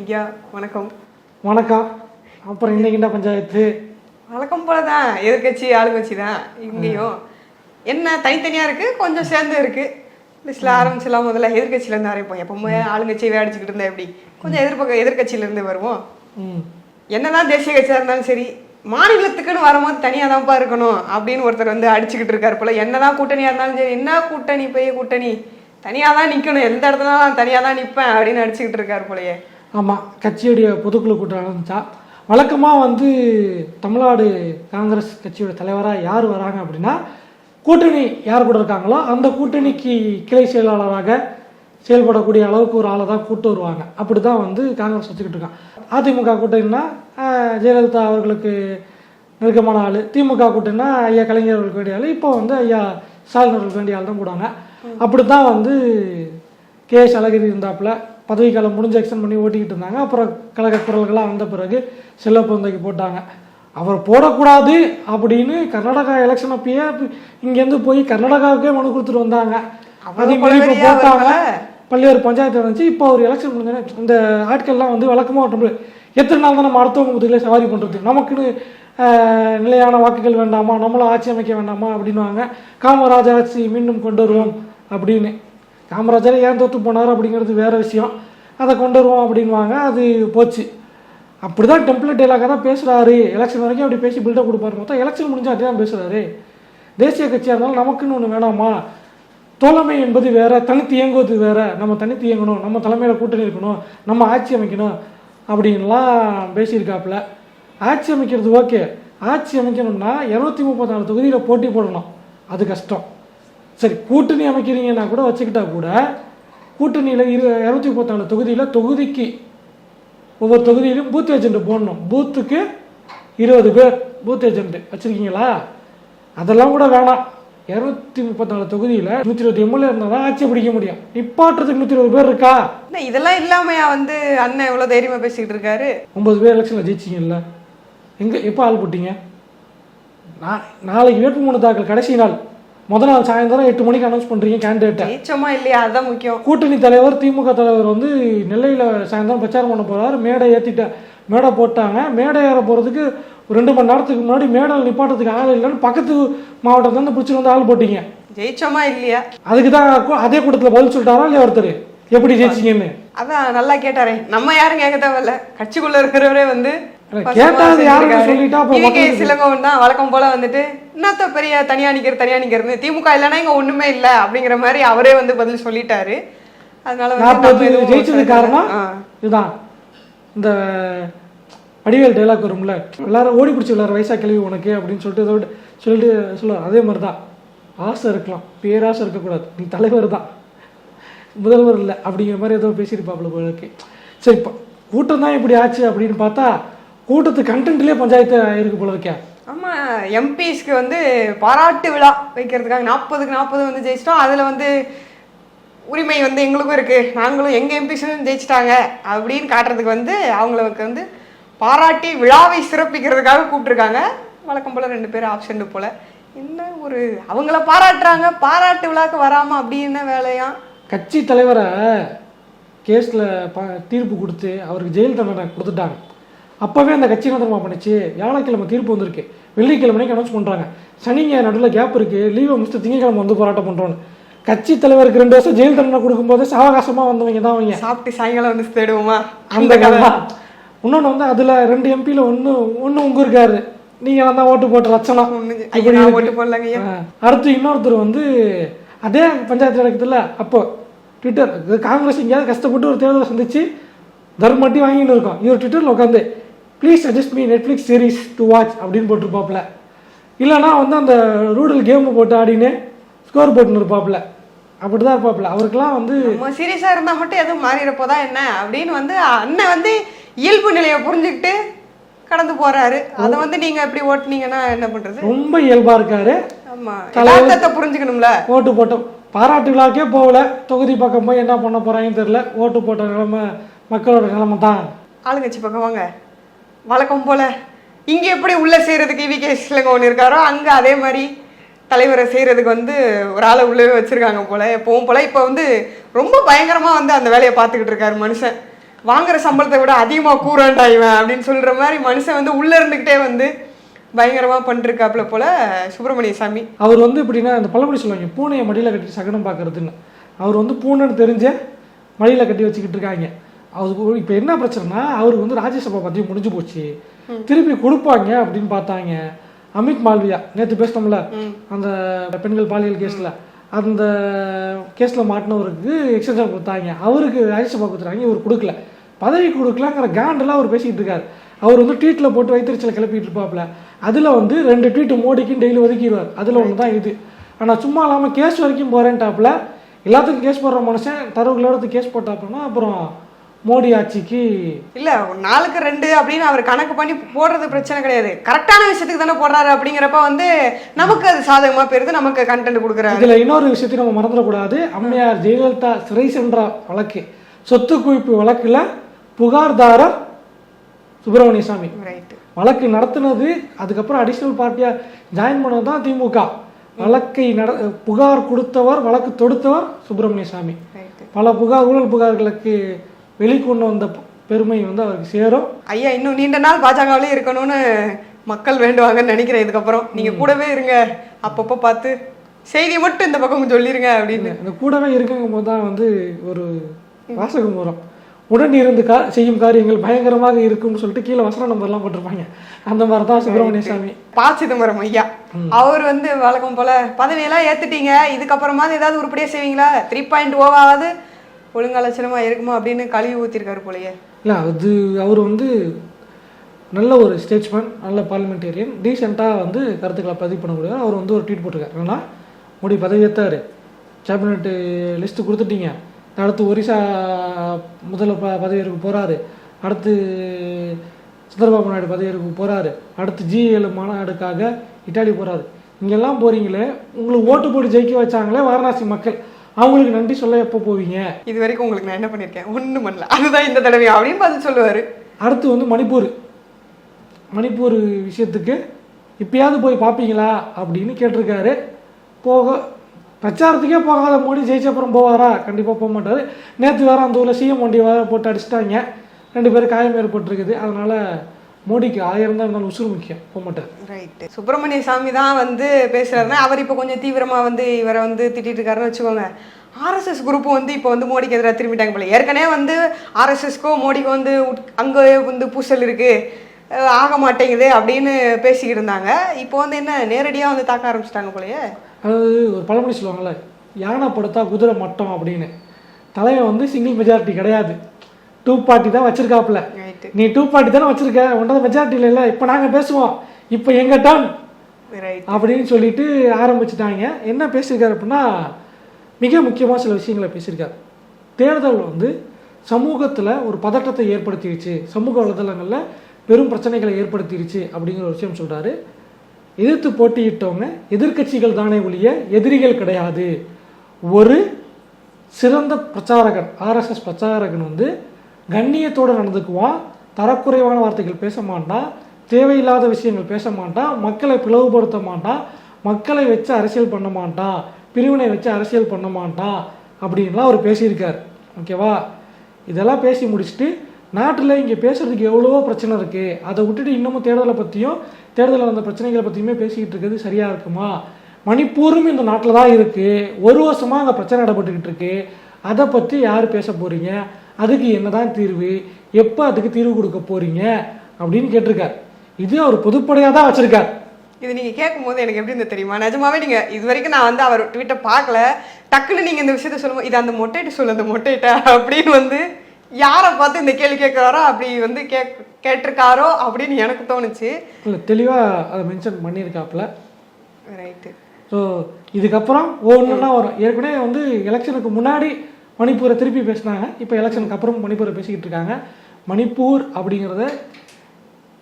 ஐயா வணக்கம். வணக்கம். அப்புறம் இன்னைக்கு என்ன பஞ்சாயத்து? வழக்கம் போல தான் எதிர்கட்சி ஆளுங்கட்சி தான் இங்கேயும் என்ன தனித்தனியா இருக்கு? கொஞ்சம் சேர்ந்து இருக்கு. லிஸ்ட்ல ஆரம்பிச்சலாம் முதல்ல. எதிர்கட்சியில இருந்து ஆரம்பிப்போம். எப்பவுமே ஆளுங்கட்சியை அடிச்சுக்கிட்டு இருந்தா எப்படி? கொஞ்சம் எதிர்பக்க எதிர்கட்சியில இருந்து வருவோம். என்னதான் தேசிய கட்சியா இருந்தாலும் சரி மாநிலத்துக்குன்னு வரும்போது தனியாக தான்ப்பா இருக்கணும் அப்படின்னு ஒருத்தர் வந்து அடிச்சுக்கிட்டு இருக்காரு போல. என்னதான் கூட்டணியா இருந்தாலும் சரி என்ன கூட்டணி பெரிய கூட்டணி? தனியாக தான் நிற்கணும் எந்த இடத்துல நான் தனியாக தான் நிற்பேன் அப்படின்னு அடிச்சுக்கிட்டு இருக்காரு போலயே. ஆமாம் கட்சியுடைய பொதுக்குழு கூட்டம் நடந்துச்சா? வழக்கமாக வந்து தமிழ்நாடு காங்கிரஸ் கட்சியோட தலைவராக யார் வராங்க அப்படின்னா கூட்டணி யார் கூட இருக்காங்களோ அந்த கூட்டணிக்கு கிளை செயலாளராக செயல்படக்கூடிய அளவுக்கு ஒரு ஆளை தான் கூட்டு வருவாங்க. அப்படி தான் வந்து காங்கிரஸ் வச்சுக்கிட்டு இருக்கான். அதிமுக கூட்டணினா ஆஹ், ஜெயலலிதா அவர்களுக்கு நெருக்கமான ஆள். திமுக கூட்டணினா ஐயா கலைஞர் அவர்களுக்கு வேண்டிய ஆள். இப்போ வந்து ஐயா ஸ்டாலின் அவர்களுக்கு வேண்டிய ஆள் தான் போடுவாங்க அப்படி தான் வந்து கே எஸ் அழகிரி இருந்தாப்புல பதவிக்காலம் முடிஞ்சு எக்ஸ்டன் பண்ணி ஓட்டிக்கிட்டு இருந்தாங்க. அப்புறம் கழக குரல்கள்லாம் வந்த பிறகு செல்லப்பந்தைக்கு போட்டாங்க. அவர் போடக்கூடாது அப்படின்னு கர்நாடகா எலெக்ஷன் அப்பயே இங்கேருந்து போய் கர்நாடகாவுக்கே மனு கொடுத்துட்டு வந்தாங்க. அதே மாதிரி இப்போ கொலவெறியா போட்டாங்க? பல்வேறு பஞ்சாயத்து வந்துச்சு இப்போ ஒரு எலெக்ஷன் முடிஞ்சோடனே இந்த ஆட்கள்லாம் வந்து வழக்கமாக ஓட்டம் எத்தனை நாள் தான் நம்ம அடுத்தவங்க முதுகிலே சவாரி பண்ணுறது நமக்குன்னு நிலையான வாக்குகள் வேண்டாமா? நம்மளும் ஆட்சி அமைக்க வேண்டாமா? அப்படின்னுவாங்க. காமராஜ் ஆட்சி மீண்டும் கொண்டு வருவோம் அப்படின்னு. காமராஜர் ஏன் தோத்து போனார் அப்படிங்கிறது வேற விஷயம். அதை கொண்டு வருவோம் அப்படின்வாங்க அது போச்சு. அப்படி தான் டெம்ப்ளேட் டைலாக தான் பேசுகிறாரு எலெக்ஷன் வரைக்கும் அப்படி பேசி பில்டப் கொடுப்பாரு. மொத்தம் எலெக்ஷன் முடிஞ்சா அதே தான் பேசுகிறாரு தேசிய கட்சியாக இருந்தாலும் நமக்குன்னு ஒன்று வேணாமா? தோழமை என்பது வேறு தனித்து இயங்குவது வேறு. நம்ம தனித்து இயங்கணும் நம்ம தலைமையில் கூட்டணி இருக்கணும். நம்ம ஆட்சி அமைக்கணும் அப்படின்லாம் பேசியிருக்காப்புல. ஆட்சி அமைக்கிறது ஓகே ஆட்சி அமைக்கணும்னா இரநூத்தி முப்பத்தாறு தொகுதியில் போட்டி போடணும். அது கஷ்டம். சரி கூட்டணி அமைக்கிறீங்கன்னா கூட வச்சுக்கிட்டா கூட கூட்டணியில் இரு இரநூத்தி முப்பத்தாறு தொகுதியில் தொகுதிக்கு ஒவ்வொரு தொகுதியிலும் பூத் ஏஜென்ட் போடணும். பூத்துக்கு இருபது பேர் பூத் ஏஜென்ட் வச்சுருக்கீங்களா? அதெல்லாம் கூட வேணாம். இரநூத்தி முப்பத்தாறு தொகுதியில் நூற்றி இருபத்தி எம்எல்ஏ இருந்தால் தான் ஆட்சி பிடிக்க முடியும். நிப்பாட்டுறதுக்கு நூற்றி இருபது பேர் இருக்கா? என்ன இதெல்லாம் இல்லாமையா வந்து அண்ணன் இவ்வளவு தைரியமா பேசிக்கிட்டு இருக்காரு? ஒன்பது பேர் எலெக்ஷனில் ஜெயிச்சிங்கல்ல எங்கே எப்போ ஆள் போட்டீங்க? நான் நாளைக்கு வேட்புமனு தாக்கல் கடைசி நாள். முத நாள் சாயந்தரம் எட்டு மணிக்கு அனௌன்ஸ் பண்ணுறீங்க கேண்டிடேட்டை ஜெயிச்சோமா இல்லையா? அதுதான் முக்கியம். கூட்டணி தலைவர் திமுக தலைவர் வந்து நெல்லையில் சாயந்தரம் பிரச்சாரம் பண்ண போறாரு. மேடை ஏற்றிட்ட மேடை போட்டாங்க. மேடை ஏற போகிறதுக்கு ரெண்டு மணி நேரத்துக்கு முன்னாடி மேடையில் நிப்பாட்டத்துக்கு ஆள் இல்லைன்னு பக்கத்து மாவட்டத்துல இருந்து பிடிச்சிட்டு வந்து ஆள் போட்டீங்க. ஜெயிச்சோமா இல்லையா? அதுக்கு தான் அதே கூட்டத்தில் பதில் சொல்லிட்டாரா இல்லையா ஒருத்தர்? எப்படி ஜெயிச்சிங்கன்னு. அதான் நல்லா கேட்டாரே. நம்ம யாரும் கேட்க தேவையில்ல. கட்சிக்குள்ள இருக்கிறவரே வந்து கேட்டாது யாருன்னு சொல்லிட்டா சிலங்கோவன் தான் வழக்கம் போல வந்துட்டு என்னத்த பெரிய தனியா நிக்கிறது தனியா நிக்கிறது? திமுக இல்லைன்னா இங்க ஒண்ணுமே இல்ல அப்படிங்கிற மாதிரி அவரே வந்து பதில் சொல்லிட்டாரு. அதனால நாற்பது ஜெயிச்சது காரணம். இதுதான். இந்த வடிவேல் டைலாக் வரும்ல. எல்லாரும் ஓடி பிடிச்சி விளையாடுற வயசா கிளவி உனக்கு அப்படின்னு சொல்லிட்டு இதோட சொல்லிட்டு சொல்லுவார். அதே மாதிரி தான் ஆசை இருக்கலாம். பேராசை இருக்கக்கூடாது. நீ தலைவர் தான். முதல்வர் இல்லை அப்படிங்கிற மாதிரி ஏதோ பேசியிருப்பாப்புல போல இருக்கு. சரி இப்போ கூட்டம் தான் இப்படி ஆச்சு அப்படின்னு பார்த்தா கூட்டத்து கண்டென்ட்லேயே பஞ்சாயத்து இருக்கு போல இருக்கே. ஆமாம் எம்பிஸ்க்கு வந்து பாராட்டு விழா வைக்கிறதுக்காக நாற்பதுக்கு நாற்பது வந்து ஜெயிச்சிட்டோம். அதில் வந்து உரிமை வந்து எங்களுக்கும் இருக்குது நாங்களும் எங்கள் எம்பிஸும் ஜெயிச்சிட்டாங்க அப்படின்னு காட்டுறதுக்கு வந்து அவங்களுக்கு வந்து பாராட்டி விழாவை சிறப்பிக்கிறதுக்காக கூப்பிட்ருக்காங்க வழக்கம் போல் ரெண்டு பேரும் ஆப்ஷன் போல். என்ன ஒரு அவங்கள பாராட்டுறாங்க. பாராட்டு விழாக்கு வராமல் அப்படி என்ன வேலையா? கட்சி தலைவரை கேஸில் ப தீர்ப்பு கொடுத்து அவருக்கு ஜெயில் தண்டனை கொடுத்துட்டாங்க. அப்போவே அந்த கட்சி என்ன தெரியுமா பண்ணுச்சு? வியாழக்கிழமை தீர்ப்பு வந்திருக்கு. வெள்ளிக்கிழமைக்கு அனௌன்ஸ் பண்ணுறாங்க சனிங்க நடுவில் கேப் இருக்குது லீவை முடிச்சுட்டு திங்கக்கிழமை வந்து போராட்டம் பண்ணுறோன்னு கட்சி தலைவருக்கு ரெண்டு வருஷம் ஜெயில் தண்டனை கொடுக்கும்போது சாவகாசமாக வந்தவங்க தான் அவங்க. சாப்பிட்டு சாயங்காலம் வந்து தேடுவோமா? அந்த கதை இன்னொன்று வந்து அதில் ரெண்டு எம்பியில் ஒன்று ஒன்று உங்க இருக்காரு. நீங்கள் வந்தால் ஓட்டு போட்ட லட்சணம். ஓட்டு போடலங்க. அடுத்து இன்னொருத்தர் வந்து அதே பஞ்சாயத்து நடக்குதுல்ல அப்போ ட்விட்டர் காங்கிரஸ் எங்கேயாவது கஷ்டப்பட்டு ஒரு தேர்தலை சந்திச்சு தர்மட்டி வாங்கின்னு இருக்கோம். இவர் ட்விட்டரில் உட்காந்து please suggest me Netflix series to watch அப்படின்னு போட்டிருப்பாப்புல. இல்லைன்னா வந்து அந்த ரூடல் கேம் போட்டு ஆடின்னு ஸ்கோர் போட்டுன்னு இருப்பாப்புல. அப்படி தான் இருப்பாப்புல. அவருக்கெல்லாம் வந்து நம்ம சீரியஸா இருந்தா மட்டும் எதுவும் மாறிட போதா என்ன? அப்படின்னு வந்து அண்ணன் வந்து இயல்பு நிலையை புரிஞ்சுக்கிட்டு கடந்து போறாரு. அதை வந்து நீங்க எப்படி ஓட்டுனீங்கன்னா என்ன பண்றது? ரொம்ப இயல்பாக இருக்காரு. ஆமா. புரிஞ்சுக்கணும்ல? ஓட்டு போட்டோம். பாராட்டு விழாக்கே போகல. தொகுதி பக்கம் போய் என்ன பண்ண போறாங்கன்னு தெரியல. ஓட்டு போட்ட நிலைமை மக்களோட நிலைமை தான் ஆளுங்கட்சி பக்கம் வாங்க. வழக்கம் போல இங்கே எப்படி உள்ளே செய்கிறதுக்கு இவி கே ஒன்று இருக்காரோ அங்கே அதே மாதிரி தலைவரை செய்கிறதுக்கு வந்து ஒரு ஆளை உள்ளவே வச்சுருக்காங்க போல எப்பவும் போல். இப்போ வந்து ரொம்ப பயங்கரமாக வந்து அந்த வேலையை பார்த்துக்கிட்டு இருக்காரு மனுஷன். வாங்குற சம்பளத்தை விட அதிகமாக கூறண்டா இவன் அப்படின்னு சொல்கிற மாதிரி மனுஷன் வந்து உள்ளே இருந்துக்கிட்டே வந்து பயங்கரமாக பண்ணிருக்காப்புல போல சுப்பிரமணிய சாமி. அவர் வந்து எப்படின்னா அந்த பழமொழி சொல்லுவாங்க பூனையை மடியில் கட்டி சகனம் பார்க்கறதுன்னு. அவர் வந்து பூனைன்னு தெரிஞ்ச மடியில் கட்டி வச்சுக்கிட்டு இருக்காங்க. அவருக்கு இப்போ என்ன பிரச்சனைனா அவருக்கு வந்து ராஜ்யசபா பதவி முடிஞ்சு போச்சு. திருப்பி கொடுப்பாங்க அப்படின்னு பார்த்தாங்க. அமித் மால்வியா நேற்று பேசினோம்ல அந்த பெண்கள் பாலியல் கேஸில். அந்த கேஸில் மாட்டினவருக்கு எக்ஸ்டென்ஷன் கொடுத்தாங்க. அவருக்கு ராஜ்யசபா கொடுத்துறாங்க இவர் கொடுக்கல. பதவி கொடுக்கலங்கிற காண்டெல்லாம் அவர் பேசிக்கிட்டு இருக்காரு. அவர் வந்து ட்வீட்டில் போட்டு வைத்திருச்சலை கிளப்பிட்டு இருப்பாப்ல அதில் வந்து ரெண்டு ட்வீட் மோடிக்கும் டெய்லி ஒதுக்கிடுவார். அதில் ஒன்று தான் இது. ஆனால் சும்மா இல்லாமல் கேஸ் வரைக்கும் போகிறேன்ட்டாப்புல எல்லாத்துக்கும் கேஸ் போடுற மனுஷன் தரவுகளோட கேஸ் போட்டாப்புனா அப்புறம் மோடி ஆட்சிக்கு இல்ல நாளுக்கு ரெண்டு அப்படின்னு அவர் கணக்கு பண்ணி போடுறது பிரச்சனை கிடையாது. கரெக்டான விஷயத்துக்கு தானே போடுறாரு அப்படிங்கிறப்ப வந்து நமக்கு அது சாதகமா போயிருது நமக்கு கண்டென்ட் கொடுக்குறாரு. இதில் இன்னொரு விஷயத்தையும் நம்ம மறந்துடக்கூடாது. அம்மையார் ஜெயலலிதா சிறை சென்ற வழக்கு சொத்து குவிப்பு வழக்கில் புகார்தாரர் சுப்பிரமணிய சாமி ரைட்டு வழக்கு நடத்துனது அதுக்கப்புறம் அடிஷனல் பார்ட்டியா ஜாயின் பண்ணது தான் திமுக. வழக்கை நட புகார் கொடுத்தவர் வழக்கு தொடுத்தவர் சுப்பிரமணிய சாமி ரைட்டு பல புகார் ஊழல் புகார்களுக்கு வெளிக்கொண்டு வந்த பெருமை வந்து அவருக்கு சேரும். ஐயா இன்னும் நீண்ட நாள் பாஜகவிலே இருக்கணும்னு மக்கள் வேண்டுவாங்கன்னு நினைக்கிறேன் இதுக்கப்புறம். நீங்க கூடவே இருங்க. அப்பப்போ பார்த்து செய்தியை மட்டும் இந்த பக்கம் சொல்லிருங்க அப்படின்னு. அந்த கூடவே இருக்குங்கும் போது தான் வந்து ஒரு வாசகம் வரும். உடன் இருந்து கா செய்யும் காரியங்கள் பயங்கரமாக இருக்கும்னு சொல்லிட்டு கீழே வசன நம்பர்லாம் போட்டிருப்பாங்க. அந்த மாதிரி தான் சுப்பிரமணிய சாமி பா சிதம்பரம் ஐயா. அவர் வந்து வழக்கம் போல பதவியெல்லாம் ஏத்துட்டீங்க. இதுக்கப்புறமாவது ஏதாவது உருப்படியா செய்வீங்களா? த்ரீ பாயிண்ட் ஓவாவது ஒழுங்காலட்சணமாக இருக்குமா அப்படின்னு கழுவி ஊத்திருக்காரு போலயே. இல்லை அது அவர் வந்து நல்ல ஒரு ஸ்டேட்ஸ்மேன் நல்ல பார்லிமெண்டேரியன் ரீசெண்டாக வந்து கருத்துக்களை பதிவு பண்ணக்கூடிய அவர் வந்து ஒரு ட்வீட் போட்டிருக்காரு. என்னன்னா மோடி பதவி ஏற்றாரு கேபினெட்டு லிஸ்ட்டு கொடுத்துட்டீங்க. அடுத்து ஒரிசா முதல்ல ப பதவியேற்பு போகிறாரு அடுத்து சந்திரபாபு நாயுடு பதவியேற்பு போகிறாரு அடுத்து ஜிஎல் மாநாடுக்காக இட்டாலி போகிறாரு இங்கெல்லாம் போகிறீங்களே உங்களுக்கு ஓட்டு போட்டு ஜெயிக்க வச்சாங்களே வாரணாசி மக்கள். அவங்களுக்கு நன்றி சொல்ல எப்போ போவீங்க? இது வரைக்கும் உங்களுக்கு நான் என்ன பண்ணிருக்கேன்? ஒண்ணும் பண்ணல. அதுதான் இந்த தடவை அப்படின்னு பதில் சொல்லுவாரு. அடுத்து வந்து மணிப்பூர். மணிப்பூர் விஷயத்துக்கு இப்பயாவது போய் பார்ப்பீங்களா அப்படின்னு கேட்டிருக்காரு. போக பிரச்சாரத்துக்கே போகாத மோடி ஜெயிச்ச அப்புறம் போவாரா? கண்டிப்பாக போக மாட்டார். நேற்று வேற அந்த ஊரில் சிஎம் வண்டி வேற போட்டு அடிச்சிட்டாங்க. ரெண்டு பேரும் காயம் ஏற்பட்டிருக்குது. அதனால மோடிக்கு ஆயிரம் தான் இருந்தாலும் உசுறு முக்கியம் போக மாட்டார். ரைட்டு சுப்பிரமணிய சாமி தான் வந்து பேசுறாருன்னா அவர் இப்போ கொஞ்சம் தீவிரமா வந்து இவரை வந்து திட்டிட்டு இருக்காருன்னு வச்சுக்கோங்க. ஆர்எஸ்எஸ் குரூப் வந்து இப்போ வந்து மோடிக்கு எதிராக திரும்பிட்டாங்க போல. ஏற்கனவே வந்து ஆர்எஸ்எஸ்க்கும் மோடிக்கு வந்து அங்கே வந்து பூசல் இருக்கு. அஹ் ஆக மாட்டேங்குது அப்படின்னு பேசிக்கிட்டு இருந்தாங்க. இப்போ வந்து என்ன நேரடியாக வந்து தாக்க ஆரம்பிச்சிட்டாங்க போலயே? அதாவது ஒரு பழமொழி சொல்லுவாங்கல்ல யானை படுத்தா குதிரை மட்டம் அப்படின்னு. தலைவன் வந்து சிங்கிள் மெஜாரிட்டி கிடையாது. டூ பார்ட்டி தான் வச்சிருக்காப்புல. நீ டூ பார்ட்டி தானே வச்சிருக்க? ஒன்றாவது மெஜாரிட்டி இல்லை இப்போ நாங்கள் பேசுவோம். இப்போ எங்க டர்ன் அப்படின்னு சொல்லிட்டு ஆரம்பிச்சிட்டாங்க. என்ன பேசியிருக்காரு அப்படின்னா மிக முக்கியமாக சில விஷயங்களை பேசியிருக்காரு. தேர்தல் வந்து சமூகத்தில் ஒரு பதட்டத்தை ஏற்படுத்திடுச்சு சமூக வலைதளங்களில் பெரும் பிரச்சனைகளை ஏற்படுத்திடுச்சு அப்படிங்கிற ஒரு விஷயம் சொல்கிறாரு எதிர்த்து போட்டியிட்டவங்க எதிர்க்கட்சிகள் தானே ஒழிய எதிரிகள் கிடையாது. ஒரு சிறந்த பிரச்சாரகன் ஆர்எஸ்எஸ் பிரச்சாரகன் வந்து கண்ணியத்தோடு நடந்துக்குவான் தரக்குறைவான வார்த்தைகள் பேச மாட்டான் தேவையில்லாத விஷயங்கள் பேச மாட்டான் மக்களை பிளவுபடுத்த மாட்டான் மக்களை வச்சு அரசியல் பண்ண மாட்டான் பிரிவினை வச்சு அரசியல் பண்ண மாட்டான் அப்படின்லாம் அவர் பேசியிருக்கார். ஓகேவா இதெல்லாம் பேசி முடிச்சுட்டு நாட்டில் இங்கே பேசுறதுக்கு எவ்வளவோ பிரச்சனை இருக்குது அதை விட்டுட்டு இன்னமும் தேர்தலை பற்றியும் தேர்தலில் வந்த பிரச்சனைகளை பற்றியுமே பேசிக்கிட்டு இருக்கிறது சரியாக இருக்குமா? மணிப்பூரும் இந்த நாட்டில் தான் இருக்குது ஒரு வருஷமாக அங்கே பிரச்சனை நடைபெற்றுக்கிட்டு இருக்கு. அதை பற்றி யார் பேச போகிறீங்க அதுக்கு என்னதான் தீர்வு? எப்போ அதுக்கு தீர்வு கொடுக்க போகிறீங்க அப்படின்னு கேட்டிருக்கார். இது அவர் பொதுப்படையாக தான் வச்சுருக்கார். இது நீங்க கேட்கும்போது எனக்கு எப்படி இருந்தது தெரியுமா? நிஜமாவே நீங்க இது வரைக்கும் நான் வந்து அவர் ட்விட்டர் பார்க்கல. டக்குன்னு நீங்க இந்த விஷயத்த சொல்லும்போது இது அந்த மொட்டைட்ட சொல்லு அந்த மொட்டைட்ட அப்படின்னு வந்து யாரை பார்த்து இந்த கேள்வி கேட்குறாரோ அப்படி வந்து கேக் கேட்டிருக்காரோ அப்படின்னு எனக்கு தோணுச்சு. இல்லை தெளிவாக அதை மென்ஷன் பண்ணியிருக்காப்புல. ரைட்டு ஸோ இதுக்கப்புறம் ஒவ்வொன்றா வரும் ஏற்கனவே வந்து எலெக்ஷனுக்கு முன்னாடி மணிப்பூரை திருப்பி பேசினாங்க. இப்போ எலெக்ஷனுக்கு அப்புறம் மணிப்பூரை பேசிக்கிட்டு இருக்காங்க. மணிப்பூர் அப்படிங்கிறத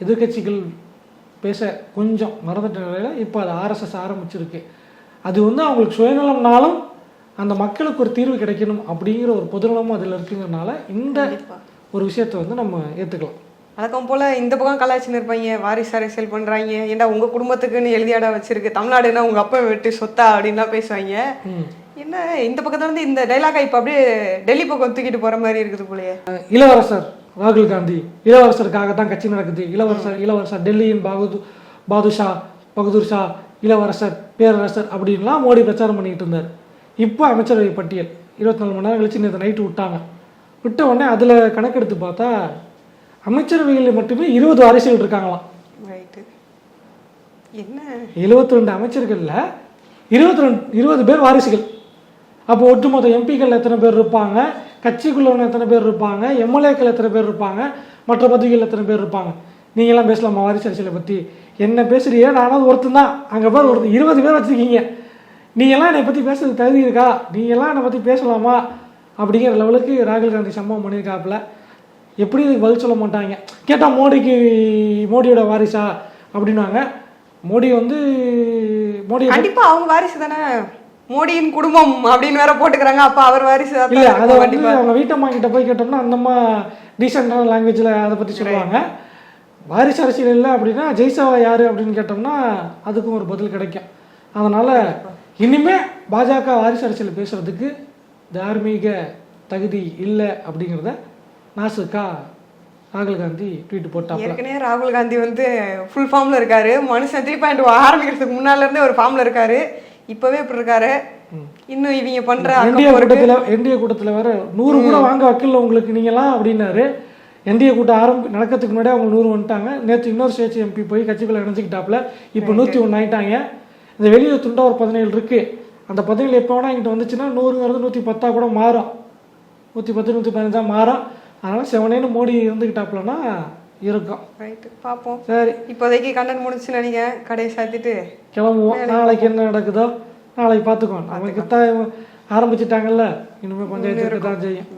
எதிர்க்கட்சிகள் பேச கொஞ்சம் மறந்துட்ட நிலையில் இப்போ அது ஆர்எஸ்எஸ் ஆரம்பிச்சிருக்கு. அது வந்து அவங்களுக்கு சுயநலம்னாலும் அந்த மக்களுக்கு ஒரு தீர்வு கிடைக்கணும் அப்படிங்கிற ஒரு பொதுநலமும் அதில் இருக்குங்கிறனால இந்த. ஒரு விஷயத்தை வந்து நம்ம ஏற்றுக்கலாம் வழக்கம் போல இந்த பக்கம் கலாச்சின்னு இருப்பாங்க வாரிசு அரசியல் பண்றாங்க. ஏன்டா உங்க குடும்பத்துக்குன்னு எழுதியாடா வச்சிருக்கு. தமிழ்நாடுன்னா உங்க அப்பா வெட்டி சொத்தா அப்படின்லாம் பேசுவாங்க. ம். என்ன இந்த பக்கத்துல இருந்து இந்த டைலாக இப்போ அப்படியே டெல்லி பக்கம் தூக்கிட்டு போற மாதிரி இருக்குது போலயே. இளவரசர் ராகுல் காந்தி. இளவரசருக்காக தான் கட்சி நடக்குது. இளவரசர் இளவரசர் டெல்லியின் பாகுது பாதுஷா பகதூர் ஷா இளவரசர் பேரரசர் அப்படின்லாம் மோடி பிரச்சாரம் பண்ணிட்டு இருந்தார். இப்போ அமைச்சரவை பட்டியல். இருபத்தி நாலு மணி நேரம் கழிச்சு நேற்று நைட்டு விட்டாங்க. விட்ட உடனே அதில் கணக்கெடுத்து பார்த்தா அமைச்சரவையில் மட்டுமே இருபது வாரிசுகள் இருக்காங்களாம். என்ன? எழுபத்தி ரெண்டு அமைச்சர்களில் இருபத்தி ரெண்டு இருபது பேர் வாரிசுகள். அப்போ ஒட்டுமொத்த எம்பிக்கள் எத்தனை பேர் இருப்பாங்க? கட்சிக்குள்ளவங்க எத்தனை பேர் இருப்பாங்க? எம்எல்ஏக்கள் எத்தனை பேர் இருப்பாங்க? மற்ற பதவிகள் எத்தனை பேர் இருப்பாங்க? நீங்களாம் பேசலாமா வாரிசு அரசியலை பற்றி என்ன பேசுறியே நானும் ஒருத்தன் தான். அங்கே பேர் ஒருத்தர் இருபது பேர் வச்சுருக்கீங்க. நீங்களாம் என்னை பற்றி பேசுறது தகுதி இருக்கா? நீங்களாம் என்னை பற்றி பேசலாமா? அப்படிங்கிற லெவலுக்கு ராகுல் காந்தி சம்பவம் பண்ணியிருக்காப்புல. எப்படி இதுக்கு பதில் சொல்ல மாட்டாங்க? கேட்டால் மோடிக்கு மோடியோட வாரிசா? அப்படின்னாங்க மோடி வந்து மோடி கண்டிப்பாக அவங்க வாரிசு தானே? மோடியின் குடும்பம் அப்படின்னு வேற போட்டுக்கிறாங்க. அப்ப அவர் வாரிசு இல்ல அதை வந்து அவங்க வீட்டம்மா கிட்ட போய் கேட்டோம்னா அந்தம்மா டீசெண்டான லாங்குவேஜ்ல அதை பத்தி சொல்லுவாங்க. வாரிசு அரசியல் இல்லை அப்படின்னா ஜெய்சாவா யாரு அப்படின்னு கேட்டோம்னா அதுக்கும் ஒரு பதில் கிடைக்கும். அதனால இனிமே பாஜக வாரிசு அரசியல் பேசுறதுக்கு தார்மீக தகுதி இல்லை அப்படிங்கிறத நாசுக்கா ராகுல் காந்தி ட்வீட் போட்டாப்ல. ஏற்கனவே ராகுல் காந்தி வந்து ஃபுல் ஃபார்ம்ல இருக்காரு. மனுஷன் த்ரீ பாயிண்ட் ஆரம்பிக்கிறதுக்கு முன்னால இருந்தே ஒரு ஃபார்ம்ல இருக்காரு. இப்பவே இப்படி இருக்காரு. இன்னும் இவங்க பண்ற என்டிஏ கூட்டத்தில் என்டிஏ கூட்டத்தில் வேற நூறு கூட வாங்க வைக்கல உங்களுக்கு நீங்களாம் அப்படின்னாரு. என்டிஏ கூட்டம் ஆரம்பி நடக்கிறதுக்கு முன்னாடி அவங்க நூறு வந்துட்டாங்க. நேற்று இன்னொரு சுயேட்சை எம்பி போய் கட்சிக்குள்ள இணைஞ்சிக்கிட்டாப்புல. இப்போ நூற்றி ஒன்று ஆயிட்டாங்க. இந்த வெளியே துண்டா ஒரு பதினேழு இருக்கு. அந்த பதினேழு எப்போ வேணா எங்கிட்ட வந்துச்சுன்னா நூறுங்கிறது நூற்றி பத்தா கூட மாறும். நூற்றி பத்து நூற்றி பதினஞ்சா மாறும். அதனால செவனேன்னு மோடி இருந்துக்கிட்டாப்புலன்னா இருக்கும். ரைட்டு பார்ப்போம் சரி. இப்போதைக்கு கண்டன் முடிச்சுன்னு நினைக்கிறேன். கடையை சாத்திட்டு. கிளம்புவோம். நாளைக்கு என்ன நடக்குதோ நாளைக்கு பார்த்துக்குவோம். நமக்கு தான் ஆரம்பிச்சிட்டாங்கல்ல. இனிமேல் பஞ்சாயத்து தான் செய்யும்.